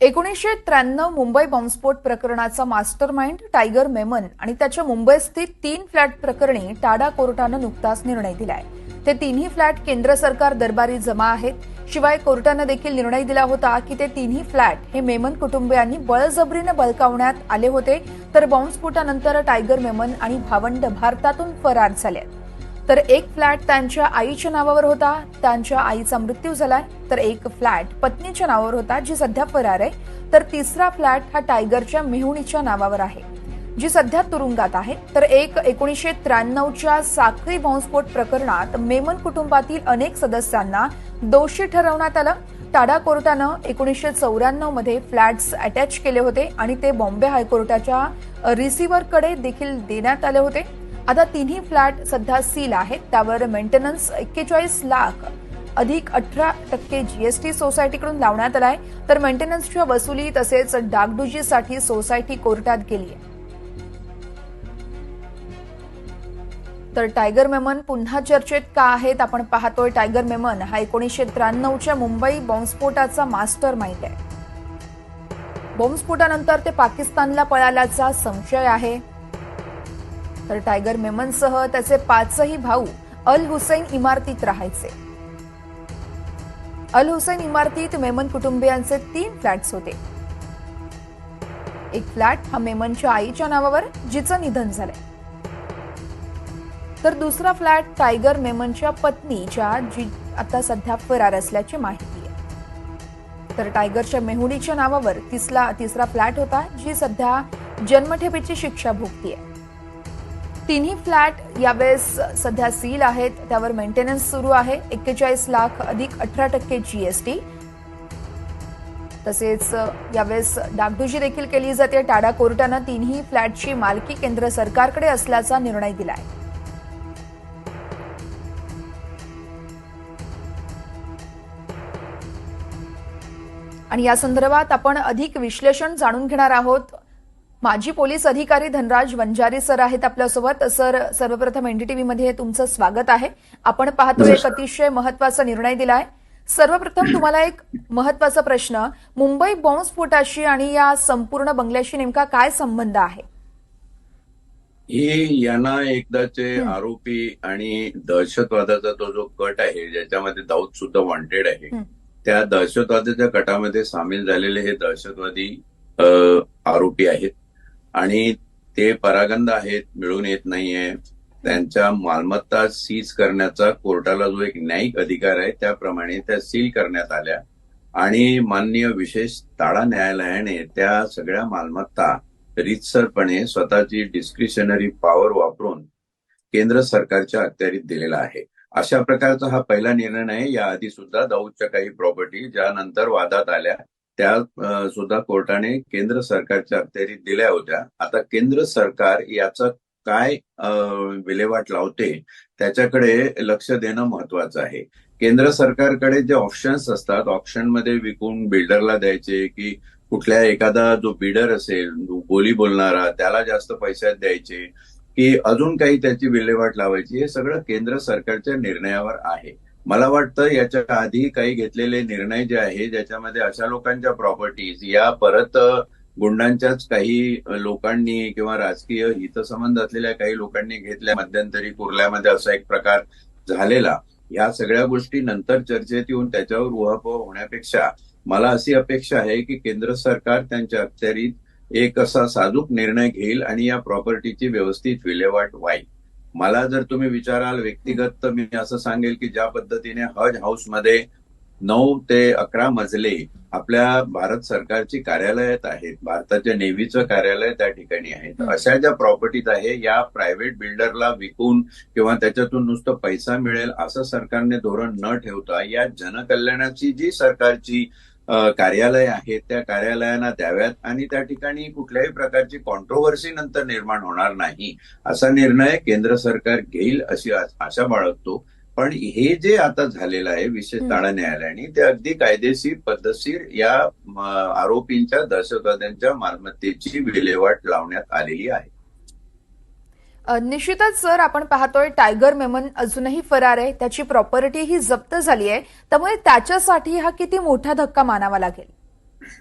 एकोणीसशे त्र्याण्णव मुंबई बॉम्बस्फोट प्रकरणाचा मास्टर माइंड टायगर मेमन आणि त्याच्या मुंबईस्थित तीन फ्लॅट प्रकरणी टाडा कोर्टानं नुकताच निर्णय दिलाय ते तिन्ही फ्लॅट केंद्र सरकार दरबारी जमा आहेत शिवाय कोर्टानं देखील निर्णय दिला होता की ते तिन्ही फ्लॅट हे मेमन कुटुंबियांनी बळजबरीनं बळकावण्यात आले होते तर बॉम्बस्फोटानंतर टायगर मेमन आणि भावंड भारतातून फरार झाले आहेत. तर एक फ्लॅट त्यांच्या आईच्या नावावर होता. त्यांच्या आईचा मृत्यू झालाय. तर एक फ्लॅट पत्नीच्या नावावर होता जी सध्या फरार आहे. तर तिसरा फ्लॅट हा टायगरच्या मेहुणीच्या नावावर आहे जी सध्या तुरुंगात आहे. तर एक एकोणीसशे त्र्याण्णवच्या साखळी बॉम्बस्फोट प्रकरणात मेमन कुटुंबातील अनेक सदस्यांना दोषी ठरवण्यात आलं. टाडा कोर्टानं एकोणीसशे चौऱ्याण्णवमध्ये फ्लॅट्स अटॅच केले होते आणि ते बॉम्बे हायकोर्टाच्या रिसिव्हरकडे देखील देण्यात आले होते. आता तिन्ही फ्लॅट सध्या सील आहेत. त्यावर मेंटेनन्स एक्केचाळीस लाख अधिक अठरा टक्के जीएसटी सोसायटीकडून लावण्यात आलाय तर मेंटेनन्सच्या वसुली तसेच डागडुजीसाठी सोसायटी कोर्टात गेली आहे. तर टायगर मेमन पुन्हा चर्चेत का आहेत? आपण पाहतोय टायगर मेमन हा एकोणीसशे त्र्याण्णवच्या मुंबई बॉम्बस्फोटाचा मास्टर माइंड आहे. बॉम्बस्फोटानंतर ते पाकिस्तानला पळाल्याचा संशय आहे. तर टायगर मेमनसह त्याचे पाचही भाऊ अल हुसैन इमारतीत राहायचे. अल हुसैन इमारतीत मेमन कुटुंबियांचे तीन फ्लॅट्स होते. एक फ्लॅट हा मेमनच्या आईच्या नावावर जिचं निधन झालंय. तर दुसरा फ्लॅट टायगर मेमनच्या पत्नीच्या जी आता सध्या फरार असल्याची माहिती आहे. तर टायगरच्या मेहुणीच्या नावावर तिसला तिसरा फ्लॅट होता जी सध्या जन्मठेपेची शिक्षा भोगतीये. तिन्ही फ्लॅट यावेळेस सध्या सील आहेत. त्यावर मेंटेनन्स सुरू आहे. एक्केचाळीस लाख अधिक अठरा टक्के जीएसटी तसेच यावेळेस डागडुजी देखील केली जाते. टाडा कोर्टानं तिन्ही फ्लॅटची मालकी केंद्र सरकारकडे असल्याचा निर्णय दिलाय. आणि या संदर्भात आपण अधिक विश्लेषण जाणून घेणार आहोत. माजी पोलीस अधिकारी धनराज वंजारी सर आहेत आपल्यासोबत. सर सर्वप्रथम एनडीटीव्ही मध्ये तुमचं स्वागत आहे. आपण पाहतो एक अतिशय महत्त्वाचा निर्णय दिलाय. सर्वप्रथम तुम्हाला एक महत्त्वाचा प्रश्न. मुंबई बॉम्बस्फोटाशी आणि या संपूर्ण बंगल्याशी नेमका काय संबंध आहे? हे यांना एकदाचे. आरोपी आणि दहशतवादाचा तो जो कट आहे ज्याच्यामध्ये दाऊद सुद्धा वॉन्टेड आहे. त्या दहशतवादाच्या कटामध्ये सामील झालेले हे दहशतवादी आरोपी आहेत. आणि ते परागंद आहेत मिळून येत नाहीये. त्यांच्या मालमत्ता सीज करण्याचा कोर्टाला जो एक न्यायिक अधिकार आहे त्याप्रमाणे त्या सील करण्यात आल्या. आणि माननीय विशेष ताळा न्यायालयाने त्या सगळ्या मालमत्ता रीतसरपणे स्वतःची डिस्क्रिशनरी पॉवर वापरून केंद्र सरकारच्या अखत्यारीत दिलेला आहे. अशा प्रकारचा हा पहिला निर्णय आहे. याआधी सुद्धा दाऊदच्या काही प्रॉपर्टी ज्या नंतर वादात आल्या. त्या सुद्धा कोर्टाने केंद्र सरकारच्या अखत्यारीत दिल्या होत्या. आता केंद्र सरकार याचा काय विल्हेवाट लावते त्याच्याकडे लक्ष देणं महत्वाचं आहे. केंद्र सरकारकडे जे ऑप्शन्स असतात ऑप्शनमध्ये विकून बिल्डरला द्यायचे की कुठल्या एखादा जो बिडर असेल बोली बोलणारा त्याला जास्त पैशात द्यायचे की अजून काही त्याची विल्हेवाट लावायची हे सगळं केंद्र सरकारच्या निर्णयावर आहे. मला वाटतं याच्या आधी काही घेतलेले निर्णय जे आहे ज्याच्यामध्ये अशा लोकांच्या प्रॉपर्टीज या परत गुंडांच्याच काही लोकांनी किंवा राजकीय हितसंबंध असलेल्या काही लोकांनी घेतल्या मध्यंतरी कुर्ल्यामध्ये असा एक प्रकार झालेला. या सगळ्या गोष्टी नंतर चर्चेत येऊन त्याच्यावर उहापोह होण्यापेक्षा मला अशी अपेक्षा आहे की केंद्र सरकार त्यांच्या अखत्यारीत एक असा साजूक निर्णय घेईल आणि या प्रॉपर्टीची व्यवस्थित विल्हेवाट व्हाईल मला जर तुम्ही विचाराल व्यक्तिगत तर मी असं सांगेल की ज्या पद्धतीने हज हाऊसमध्ये नऊ ते अकरा मजले आपल्या भारत सरकारची कार्यालयात आहेत भारताच्या नेव्हीचं कार्यालय त्या ठिकाणी आहेत. अशा ज्या प्रॉपर्टीज आहे या प्रायव्हेट बिल्डरला विकून किंवा त्याच्यातून नुसतं पैसा मिळेल असं सरकारने धोरण न ठेवता या जनकल्याणाची जी सरकारची कार्यालय आहेत त्या कार्यालयांना द्याव्यात आणि त्या ठिकाणी कुठल्याही प्रकारची कॉन्ट्रोव्हर्सी नंतर निर्माण होणार नाही असा निर्णय केंद्र सरकार घेईल अशी आशा बाळगतो पण हे जे आता झालेलं आहे विशेष. ताळा न्यायालयाने ते अगदी कायदेशीर पद्धतशीर या आरोपींच्या दहशतवाद्यांच्या मालमत्तेची विल्हेवाट लावण्यात आलेली आहे निश्चितच सर आपण पाहतोय टायगर मेमन अजूनही फरार आहे. त्याची प्रॉपर्टी ही जप्त झाली आहे. त्यामुळे त्याच्यासाठी हा किती मोठा धक्का मानावा लागेल?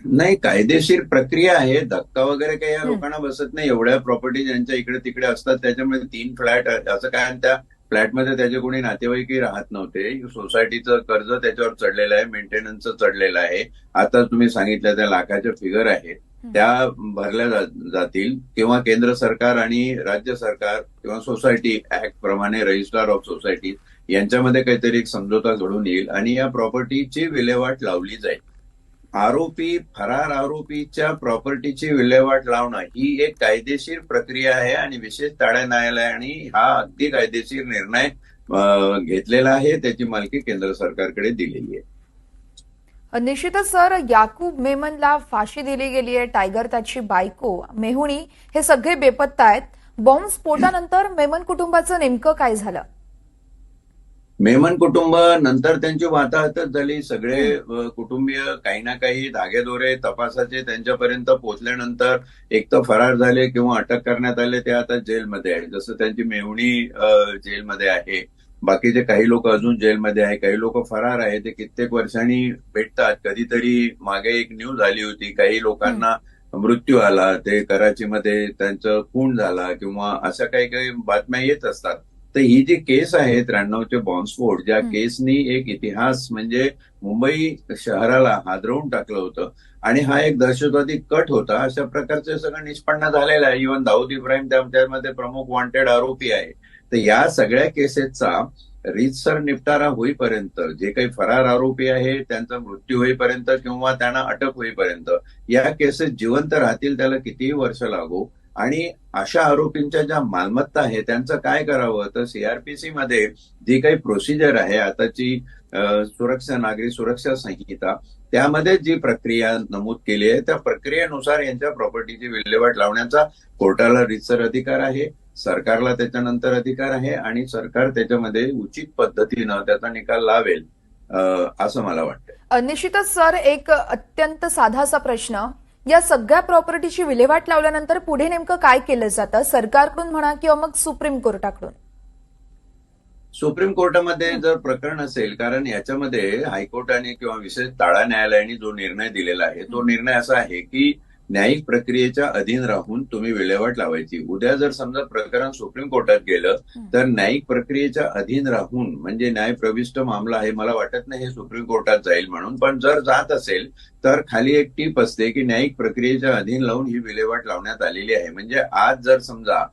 नाही कायदेशीर प्रक्रिया आहे. धक्का वगैरे काही या. लोकांना बसत नाही. एवढ्या प्रॉपर्टी ज्यांच्या इकडे तिकडे असतात त्याच्यामुळे तीन फ्लॅट असं काय आणि त्या फ्लॅटमध्ये त्याचे कोणी नातेवाईकही राहत नव्हते. सोसायटीचं कर्ज त्याच्यावर चढलेलं आहे मेंटेनन्सचं चढलेलं आहे. आता तुम्ही सांगितलं त्या लाखाच्या फिगर आहेत. त्या भरल्या जातील किंवा केंद्र सरकार आणि राज्य सरकार किंवा सोसायटी ऍक्ट प्रमाणे रजिस्ट्रार ऑफ सोसायटी यांच्यामध्ये काहीतरी एक समझोता घडून येईल आणि या प्रॉपर्टीची विल्हेवाट लावली जाईल. आरोपी फरार आरोपीच्या प्रॉपर्टीची विल्हेवाट लावणं ही एक कायदेशीर प्रक्रिया आहे आणि विशेष ताड्या न्यायालयाने हा अगदी कायदेशीर निर्णय घेतलेला आहे त्याची मालकी केंद्र सरकारकडे दिलेली आहे. निश्चितच सर याकूब मेमनला फाशी दिली गेली आहे. टायगर त्याची बायको मेहुणी हे सगळे बेपत्ता आहेत. बॉम्ब स्फोटानंतर मेमन कुटुंबाचं नेमकं काय झालं? मेमन कुटुंब नंतर त्यांची वाताहतच झाली. सगळे कुटुंबीय काही ना काही धागेदोरे तपासाचे त्यांच्यापर्यंत पोहोचल्यानंतर एक तर फरार झाले किंवा अटक करण्यात आले. ते आता जेलमध्ये आहे जसं त्यांची मेवणी जेलमध्ये आहे. बाकीचे काही लोक अजून जेलमध्ये आहे काही लोक फरार आहे ते कित्येक वर्षांनी भेटतात. कधीतरी मागे एक न्यूज आली होती काही लोकांना मृत्यू आला ते कराचीमध्ये त्यांचं खून झाला किंवा अशा काही काही बातम्या येत असतात. तर ही जी केस आहे त्र्याण्णवचे बॉम्बस्फोट ज्या. केसनी एक इतिहास म्हणजे मुंबई शहराला हादरवून टाकलं होतं आणि हा एक दहशतवादी कट होता अशा प्रकारचे सगळं निष्पन्न झालेलं आहे. इव्हन दाऊद इब्राहिम त्या- त्यामध्ये प्रमुख वॉन्टेड आरोपी आहे. तर या सगळ्या केसेसचा रीतसर निपटारा होईपर्यंत जे काही फरार आरोपी आहे त्यांचा मृत्यू होईपर्यंत किंवा त्यांना अटक होईपर्यंत या केसेस जिवंत राहतील त्याला कितीही वर्ष लागू. आणि अशा आरोपींच्या ज्या मालमत्ता आहे त्यांचं काय करावं? तर सीआरपीसी मध्ये जी काही प्रोसिजर आहे आताची सुरक्षा नागरी सुरक्षा संहिता त्यामध्ये जी प्रक्रिया नमूद केली आहे त्या प्रक्रियेनुसार यांच्या प्रॉपर्टीची विल्हेवाट लावण्याचा कोर्टाला रितसर अधिकार आहे. सरकारला त्याच्यानंतर अधिकार आहे आणि सरकार त्याच्यामध्ये उचित पद्धतीनं त्याचा निकाल लावेल असं मला वाटतं निश्चितच सर एक अत्यंत साधासा प्रश्न. या सगळ्या प्रॉपर्टीची विल्हेवाट लावल्यानंतर पुढे नेमकं काय केलं जातं? सरकारकडून म्हणा किंवा मग सुप्रीम कोर्टाकडून? सुप्रीम कोर्टामध्ये जर प्रकरण असेल कारण याच्यामध्ये हायकोर्टाने किंवा विशेष ताळा न्यायालयाने जो निर्णय दिलेला आहे तो निर्णय असा आहे की न्यायिक प्रक्रियेच्या अधीन राहून तुम्ही विल्हेवाट लावायची. उद्या जर समजा प्रकरण सुप्रीम कोर्टात गेलं तर न्यायिक प्रक्रियेच्या अधीन राहून म्हणजे न्याय प्रविष्ट मामला आहे मला वाटत नाही हे सुप्रीम कोर्टात जाईल म्हणून पण जर जात असेल तर खाली एक टीप असते की न्यायिक प्रक्रियेच्या अधीन लावून ही विल्हेवाट लावण्यात आलेली आहे. म्हणजे आज जर समजा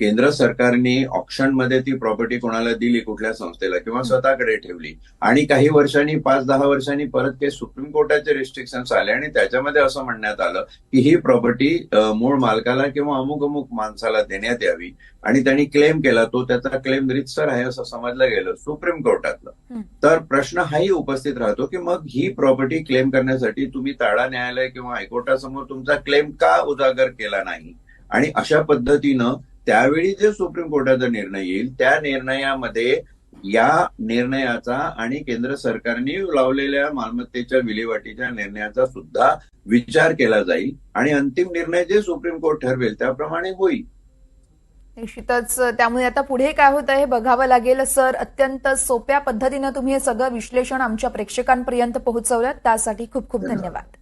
केंद्र सरकारने ऑप्शनमध्ये ती प्रॉपर्टी कोणाला दिली कुठल्या संस्थेला किंवा स्वतःकडे ठेवली आणि काही वर्षांनी पाच दहा वर्षांनी परत ते सुप्रीम कोर्टाचे रिस्ट्रिक्शन्स आले आणि त्याच्यामध्ये असं म्हणण्यात आलं की ही प्रॉपर्टी मूळ मालकाला किंवा अमुक अमुक माणसाला देण्यात यावी आणि त्यांनी क्लेम केला तो त्याचा क्लेम रितसर आहे असं समजलं गेलं सुप्रीम कोर्टातलं. तर प्रश्न हाही उपस्थित राहतो की मग ही प्रॉपर्टी क्लेम करण्यासाठी तुम्ही ताळा न्यायालय किंवा हायकोर्टासमोर तुमचा क्लेम का उजागर केला नाही आणि अशा पद्धतीनं त्यावेळी जे सुप्रीम कोर्टाचा निर्णय येईल त्या निर्णयामध्ये या निर्णयाचा आणि केंद्र सरकारने लावलेल्या मालमत्तेच्या विल्हेवाटीच्या निर्णयाचा सुद्धा विचार केला जाईल आणि अंतिम निर्णय जे सुप्रीम कोर्ट ठरवेल त्याप्रमाणे होईल. निश्चितच त्यामुळे आता पुढे काय होतं हे बघावं लागेल. सर अत्यंत सोप्या पद्धतीनं तुम्ही हे सगळं विश्लेषण आमच्या प्रेक्षकांपर्यंत पोहोचवलं त्यासाठी खूप खूप धन्यवाद.